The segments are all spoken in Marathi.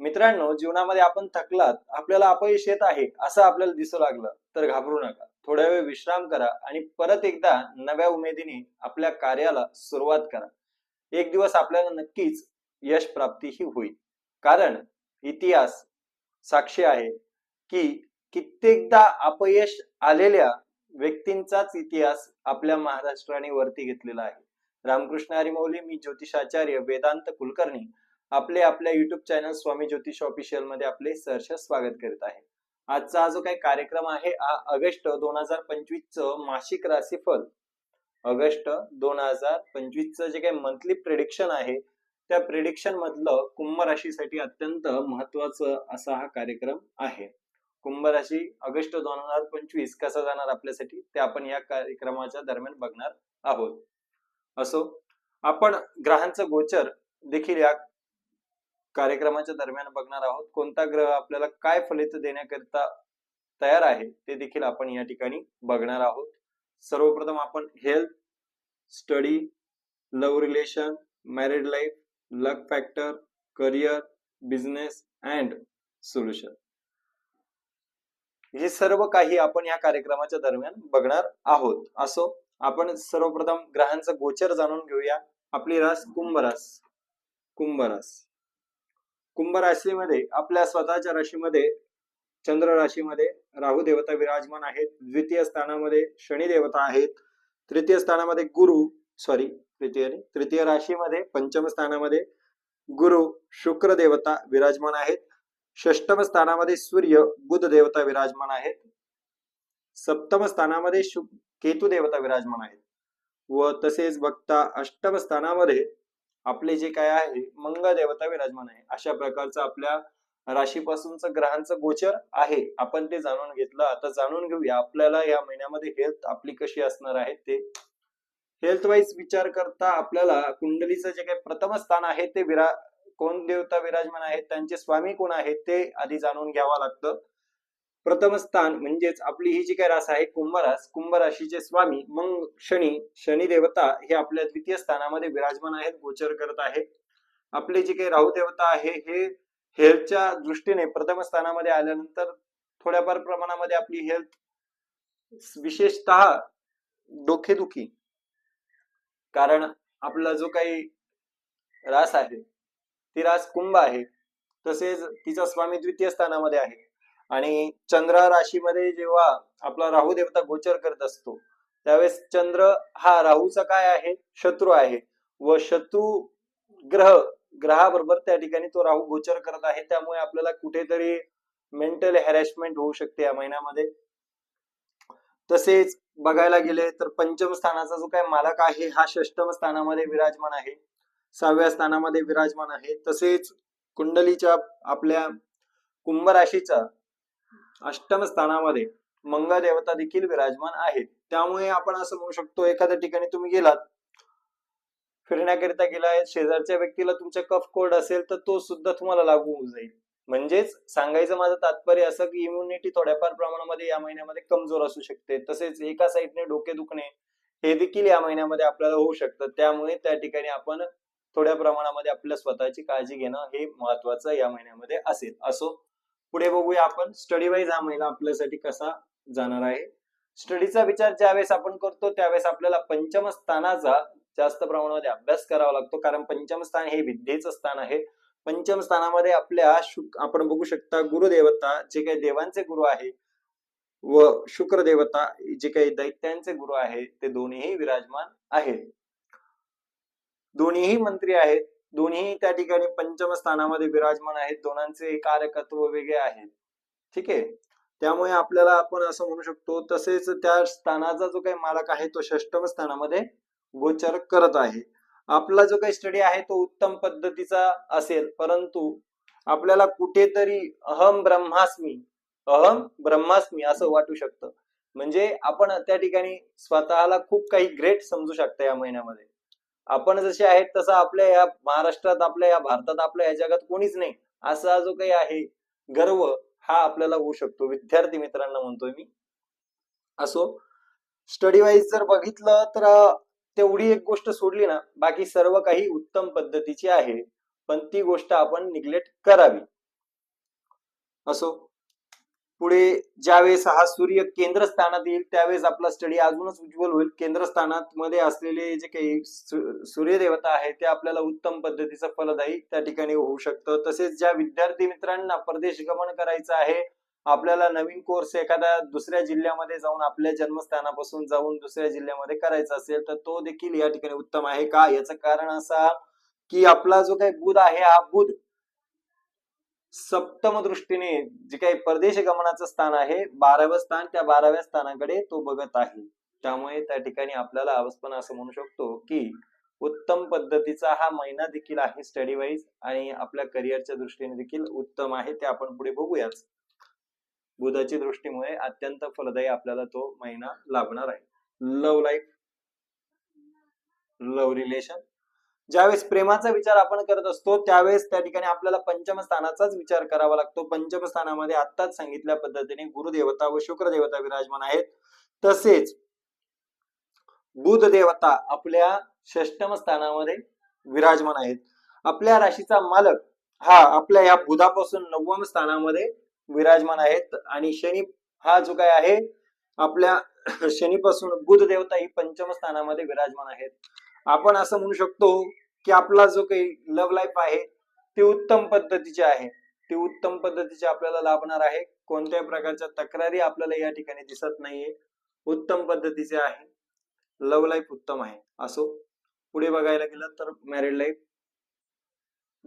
मित्रांनो जीवनामध्ये आपण थकलात आपल्याला अपयश येत आहे असं आपल्याला दिसू लागलं तर घाबरू नका. थोड्या वेळ विश्राम करा आणि परत एकदा नव्या उमेदीने आपल्या कार्याला सुरुवात करा. एक दिवस आपल्याला नक्कीच यश प्राप्तीही होईल. कारण इतिहास साक्षी आहे की कित्येकदा अपयश आलेल्या व्यक्तींचाच इतिहास आपल्या महाराष्ट्राने वरती घेतलेला आहे. रामकृष्ण हरिमौली मी ज्योतिषाचार्य वेदांत कुलकर्णी आपले आपल्या युट्यूब चॅनल स्वामी ज्योतिष ऑफिशियलमध्ये आपले सहर्ष स्वागत करीत आहे. आजचा हा जो काही कार्यक्रम आहे हा ऑगस्ट दोन हजार पंचवीस च मासिक राशीफल. ऑगस्ट दोन हजार पंचवीस च जे काही मंथली प्रेडिक्शन आहे त्या प्रेडिक्शन मधलं कुंभ राशीसाठी अत्यंत महत्वाचं असा हा कार्यक्रम आहे. कुंभ राशी ऑगस्ट दोन हजार पंचवीस कसा जाणार आपल्यासाठी ते आपण या कार्यक्रमाच्या दरम्यान बघणार आहोत. असो आपण ग्रहांचं गोचर देखील या कार्यक्रमाच्या दरम्यान बघणार आहोत. कोणता ग्रह आपल्याला काय फलित देण्याकरिता तयार आहे ते देखील आपण या ठिकाणी बघणार आहोत. सर्वप्रथम आपण health study love relation married life luck factor career business and solution हे सर्व काही आपण या कार्यक्रमाच्या दरम्यान बघणार आहोत. असो आपण सर्वप्रथम ग्रहांचं गोचर जाणून घेऊया. आपली रास कुंभ रास कुंभ राशीमध्ये आपल्या स्वतःच्या राशीमध्ये चंद्र राशीमध्ये राहू देवता विराजमान आहेत. द्वितीय स्थानामध्ये शनी देवता आहेत. तृतीय स्थानामध्ये गुरु सॉरी तृतीय तृतीय राशीमध्ये पंचम स्थानामध्ये गुरु शुक्र देवता विराजमान आहेत. षष्टम स्थानामध्ये सूर्य बुध देवता विराजमान आहेत. सप्तम स्थानामध्ये शु केतू देवता विराजमान आहेत. व तसेच बघता अष्टम स्थानामध्ये आपले जे काय आहे मंगळ देवता विराजमान आहे. अशा प्रकारचं आपल्या राशीपासूनच ग्रहांचं गोचर आहे. आपण ते जाणून घेतलं. आता जाणून घेऊया आपल्याला या महिन्यामध्ये हेल्थ आपली कशी असणार आहे ते. हेल्थ वाईज विचार करता आपल्याला कुंडलीचं जे काही प्रथम स्थान आहे ते विरा कोण देवता विराजमान आहेत त्यांचे स्वामी कोण आहेत ते आधी जाणून घ्यावं लागतं. प्रथम स्थान म्हणजेच आपली ही जी काही रास आहे कुंभरास कुंभराशीचे कुंभ राशीचे स्वामी मग शनी शनी देवता हे आपल्या द्वितीय स्थानामध्ये विराजमान आहेत गोचर करत आहे आपले जे काही राहू देवता आहे हे हेल्थच्या दृष्टीने प्रथम स्थानामध्ये आल्यानंतर थोड्याफार प्रमाणामध्ये आपली हेल्थ विशेषतः डोकेदुखी. कारण आपला जो काही रास आहे ती रास कुंभ आहे. तसेच तिचा स्वामी द्वितीय स्थानामध्ये आहे. आणि चंद्र राशीमध्ये जेव्हा आपला राहू देवता गोचर करत असतो त्यावेळेस चंद्र हा राहूचा काय आहे? शत्रू आहे. व शत्रू ग्रह ग्रहाबरोबर त्या ठिकाणी तो राहू गोचर करत आहे. त्यामुळे आपल्याला कुठेतरी मेंटल हॅरॅशमेंट होऊ शकते या महिन्यामध्ये. तसेच बघायला गेले तर पंचम स्थानाचा जो काय मालक आहे हा षष्टम स्थानामध्ये विराजमान आहे. सहाव्या स्थानामध्ये विराजमान आहे. तसेच कुंडलीच्या आपल्या कुंभ राशीचा अष्टम स्थानामध्ये मंगा देवता देखील विराजमान आहेत. त्यामुळे आपण असं म्हणू शकतो एखाद्या ठिकाणी तुम्ही गेलात फिरण्याकरिता गेलाय शेजारच्या व्यक्तीला तुमच्या कफ कोल्ड असेल तर तो सुद्धा तुम्हाला लागू होऊ जाईल. म्हणजेच सांगायचं माझं तात्पर्य असं की इम्युनिटी थोड्याफार प्रमाणामध्ये या महिन्यामध्ये कमजोर असू शकते. तसेच एका साईडने डोके दुखणे हे देखील या महिन्यामध्ये आपल्याला होऊ शकतं. त्यामुळे त्या ठिकाणी आपण थोड्या प्रमाणामध्ये आपल्या स्वतःची काळजी घेणं हे महत्वाचं या महिन्यामध्ये असेल. असो पुढे बघूया आपण. स्टडी वाईज हा महिना आपल्यासाठी कसा जाणार आहे? स्टडीचा विचार ज्यावेळेस आपण करतो त्यावेळेस आपल्याला पंचम स्थानाचा जास्त प्रमाणामध्ये अभ्यास करावा लागतो. कारण पंचम स्थान हे विद्येचं स्थान आहे. पंचम स्थानामध्ये आपल्या शुक आपण बघू शकता गुरुदेवता जे काही देवांचे गुरु आहे व शुक्र देवता जे काही दैत्यांचे गुरु आहे ते दोन्हीही विराजमान आहेत. दोन्हीही मंत्री आहेत. दोन्ही त्या ठिकाणी पंचम स्थानामध्ये विराजमान आहेत. दोनांचे कारकत्व वेगळे आहेत. ठीक आहे? त्यामुळे आपल्याला आपण असं म्हणू शकतो तसेच त्या स्थानाचा जो काही मालक आहे तो षष्टम स्थानामध्ये गोचर करत आहे. आपला जो काही स्टडी आहे तो उत्तम पद्धतीचा असेल. परंतु आपल्याला कुठेतरी अहम ब्रह्मास्मी अहम ब्रह्मास्मी असं वाटू शकतं. म्हणजे आपण त्या ठिकाणी स्वतःला खूप काही ग्रेट समजू शकता या महिन्यामध्ये. आपण जसे आहेत तसं आपल्या या महाराष्ट्रात आपल्या या भारतात आपल्या या जगात कोणीच नाही. असा जो काही आहे गर्व हा आपल्याला होऊ शकतो. विद्यार्थी मित्रांना म्हणतोय मी. असो स्टडी वाईज जर बघितलं तर तेवढी एक गोष्ट सोडली ना बाकी सर्व काही उत्तम पद्धतीची आहे. पण ती गोष्ट आपण निग्लेक्ट करावी. असो पुढे ज्यावेळेस हा सूर्य केंद्रस्थानात येईल त्यावेळेस आपला स्टडी अजूनच उज्ज्वल होईल. केंद्रस्थानात मध्ये असलेले जे काही सूर्यदेवता आहे ते आपल्याला उत्तम पद्धतीचं फलदायी त्या ठिकाणी होऊ शकतं. तसेच ज्या विद्यार्थी मित्रांना परदेश गमन करायचं आहे आपल्याला नवीन कोर्स एखाद्या दुसऱ्या जिल्ह्यामध्ये जाऊन आपल्या जन्मस्थानापासून जाऊन दुसऱ्या जिल्ह्यामध्ये करायचा असेल तर तो देखील या ठिकाणी उत्तम आहे. का? याचं कारण असा की आपला जो काही बुध आहे हा बुध सप्तम दृष्टीने जे काही परदेश गमनाचं स्थान आहे बारावं स्थान त्या बाराव्या स्थानाकडे तो बघत आहे. त्यामुळे त्या ठिकाणी आपल्याला अवस्थान असं म्हणू शकतो की उत्तम पद्धतीचा हा महिना देखील आहे स्टडी वाईज आणि आपल्या करिअरच्या दृष्टीने देखील उत्तम आहे ते आपण पुढे बघूयाच. बुधाची दृष्टीमुळे अत्यंत फलदायी आपल्याला तो महिना लाभणार आहे. लव लाईफ लव रिलेशन ज्यावेळेस प्रेमाचा विचार आपण करत असतो त्यावेळेस त्या ठिकाणी आपल्याला पंचम स्थानाचाच विचार करावा लागतो. पंचम स्थानामध्ये आत्ताच सांगितल्या पद्धतीने गुरुदेवता व शुक्र देवता विराजमान आहेत. तसेच बुध देवता आपल्या षष्टम स्थानामध्ये विराजमान आहेत. आपल्या राशीचा मालक हा आपल्या या बुधापासून नवम स्थानामध्ये विराजमान आहेत आणि शनी हा जो काय आहे आपल्या शनीपासून बुध देवता ही पंचम स्थानामध्ये विराजमान आहेत. आपण असं म्हणू शकतो की आपला जो काही लव्ह लाईफ आहे ते उत्तम पद्धतीचे आहे. ते उत्तम पद्धतीचे आपल्याला लाभणार आहे. कोणत्याही प्रकारच्या तक्रारी आपल्याला या ठिकाणी दिसत नाहीये. उत्तम पद्धतीचे आहे. लव्ह लाईफ उत्तम आहे. असो. पुढे बघायला गेलं तर मॅरिड लाईफ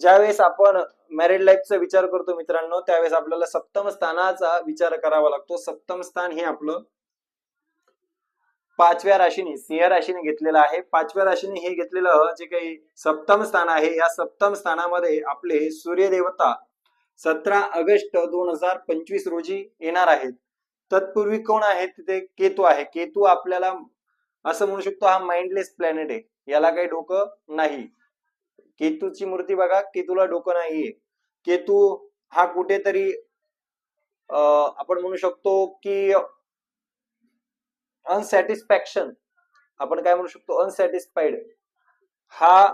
ज्यावेळेस आपण मॅरिड लाईफचा विचार करतो मित्रांनो त्यावेळेस आपल्याला सप्तम स्थानाचा विचार करावा लागतो. सप्तम स्थान हे आपलं पाचव्या राशीने सिंह राशीने घेतलेलं आहे. पाचव्या राशीने हे घेतलेलं जे काही सप्तम स्थान आहे या सप्तम स्थानामध्ये आपले सूर्यदेवता सतरा ऑगस्ट दोन हजार पंचवीस रोजी येणार आहेत. तत्पूर्वी कोण आहे तिथे? केतू आहे. केतू आपल्याला असं म्हणू शकतो हा माइंडलेस प्लॅनेट आहे. याला काही डोकं नाही. केतूची मूर्ती बघा केतूला डोकं नाहीये. केतू हा कुठेतरी अं, आपण म्हणू शकतो की अनसॅटिस्फॅक्शन आपण काय म्हणू शकतो? अनसॅटिस्फाईड हा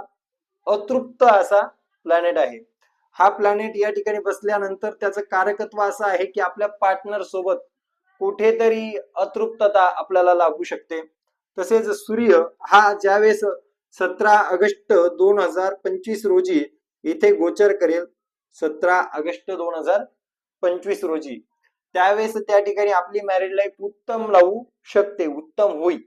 अतृप्त असा प्लॅनेट आहे. हा प्लॅनेट या ठिकाणी बसल्यानंतर त्याचं कारकत्व असं आहे की आपल्या पार्टनर सोबत कुठेतरी अतृप्तता आपल्याला लागू शकते. तसेच सूर्य हा ज्यावेळेस सतरा ऑगस्ट दोन हजार पंचवीस रोजी इथे गोचर करेल सतरा ऑगस्ट दोन हजार पंचवीस रोजी. त्यावेळेस त्या ठिकाणी आपली मॅरिड लाईफ उत्तम लावू शकते उत्तम होईल.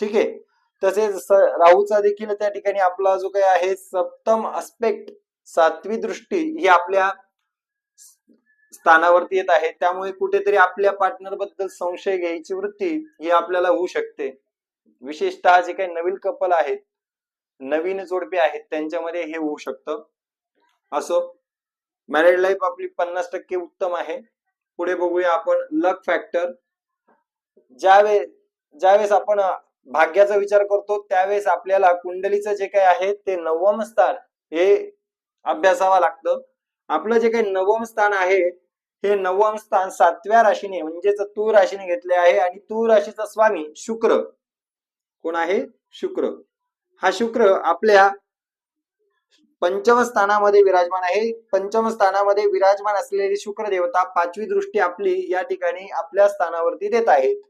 ठीक आहे? तसेच राहूचा देखील त्या ठिकाणी आपला जो काही आहे सप्तम अस्पेक्ट सातवी दृष्टी ही आपल्या स्थानावरती येत आहे. त्यामुळे कुठेतरी आपल्या पार्टनरबद्दल संशय घ्यायची वृत्ती ही आपल्याला होऊ शकते. विशेषतः जे काही नवीन कपल आहेत नवीन जोडपे आहेत त्यांच्यामध्ये हे होऊ शकतं. असो मॅरिड लाईफ आपली पन्नास टक्के उत्तम आहे. पुढे बघूया आपण लक फॅक्टर ज्यावेळेस ज्यावेळेस आपण भाग्याचा विचार करतो त्यावेळेस आपल्याला कुंडलीचं जे काही आहे ते नवम स्थान हे अभ्यासावं लागतं. आपलं जे काही नवम स्थान आहे हे नवम स्थान सातव्या राशीने म्हणजेच तू राशीने घेतले आहे आणि तू राशीचा स्वामी शुक्र. कोण आहे? शुक्र. हा शुक्र आपल्या पंचम स्थानामध्ये विराजमान आहे. पंचम स्थानामध्ये विराजमान असलेली शुक्र देवता पाचवी दृष्टी आपली या ठिकाणी आपल्या स्थानावरती देत आहेत.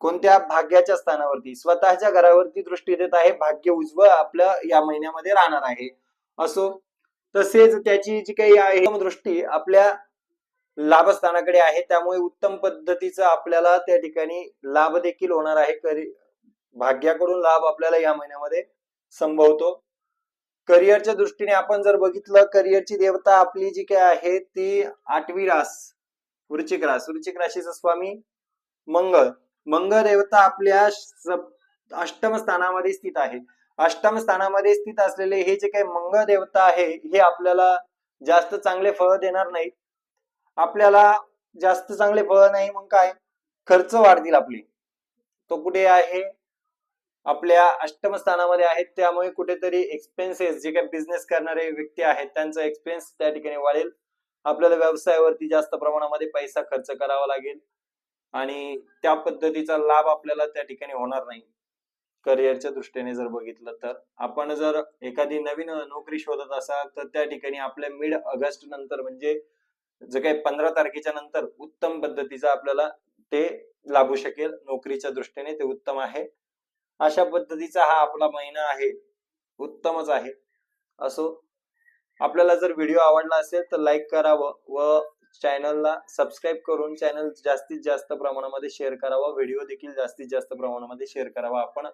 कोणत्या? भाग्याच्या स्थानावरती. स्वतःच्या घरावरती दृष्टी देत आहे. भाग्य उजवं आपल्या या महिन्यामध्ये राहणार आहे. असो तसेच त्याची जी काही आहे दृष्टी आपल्या लाभस्थानाकडे आहे. त्यामुळे उत्तम पद्धतीचं आपल्याला त्या ठिकाणी लाभ देखील होणार आहे. करी भाग्याकडून लाभ आपल्याला या महिन्यामध्ये संभवतो. करिअरच्या दृष्टीने आपण जर बघितलं करिअरची देवता आपली जी काय आहे ती आठवी रास वृश्चिक रास. वृश्चिक राशीचा स्वामी मंगळ. मंगळ देवता आपल्या अष्टम स्थानामध्ये स्थित आहे. अष्टम स्थानामध्ये स्थित असलेले हे जे काही मंगळ देवता आहे हे आपल्याला जास्त चांगले फळ देणार नाही आपल्याला जास्त चांगले फळ नाही मग काय? खर्च वाढतील आपली. तो कुठे आहे? आपल्या अष्टम स्थानामध्ये आहेत. त्यामुळे कुठेतरी एक्सपेन्सेस जे काही बिझनेस करणारे व्यक्ती आहेत त्यांचा एक्सपेन्स त्या ठिकाणी वाढेल. आपल्याला व्यवसायावरती जास्त प्रमाणामध्ये पैसा खर्च करावा लागेल. आणि त्या पद्धतीचा लाभ आपल्याला त्या ठिकाणी होणार नाही. करिअरच्या दृष्टीने जर बघितलं तर. आपण जर एखादी नवीन नोकरी शोधत असाल तर त्या ठिकाणी आपल्या मिड ऑगस्ट नंतर म्हणजे जे काही पंधरा तारखेच्या नंतर उत्तम पद्धतीचा आपल्याला ते लाभू शकेल. नोकरीच्या दृष्टीने ते उत्तम आहे. अशा पद्धतीचा हा आपला महिना आहे. उत्तमच आहे. असो आपल्याला जर व्हिडिओ आवडला असेल तर लाईक करावं व चॅनलला सबस्क्राईब करून चॅनल जास्तीत जास्त प्रमाणामध्ये शेअर करावा. व्हिडिओ देखील जास्तीत जास्त प्रमाणामध्ये शेअर करावा. आपण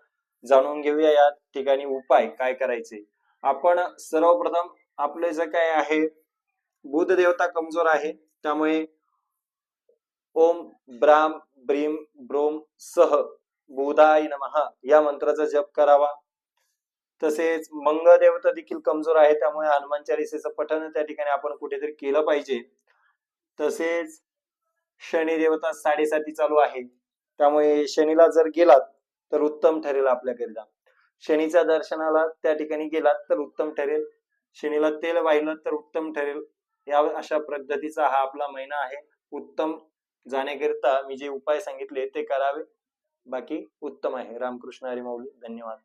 जाणून घेऊया या ठिकाणी उपाय काय करायचे. आपण सर्वप्रथम आपले जे काय आहे बुध देवता कमजोर आहे. त्यामुळे ओम ब्राम ब्रीम ब्रोम सह बुधाय नमहा या मंत्राचा जप करावा. तसेच मंग देवता देखील कमजोर आहे त्यामुळे हनुमान चालिसेचं पठण त्या ठिकाणी आपण कुठेतरी केलं पाहिजे. तसेच शनी देवता साडेसाती चालू आहे त्यामुळे शनीला जर गेलात तर उत्तम ठरेल आपल्याकरिता. शनीच्या दर्शनाला त्या ठिकाणी गेलात तर उत्तम ठरेल. शनीला तेल वाहिलं तर उत्तम ठरेल. या अशा पद्धतीचा हा आपला महिना आहे. उत्तम जाण्याकरिता मी जे उपाय सांगितले ते करावे. बाकी उत्तम आहे. रामकृष्ण हरी माऊली धन्यवाद.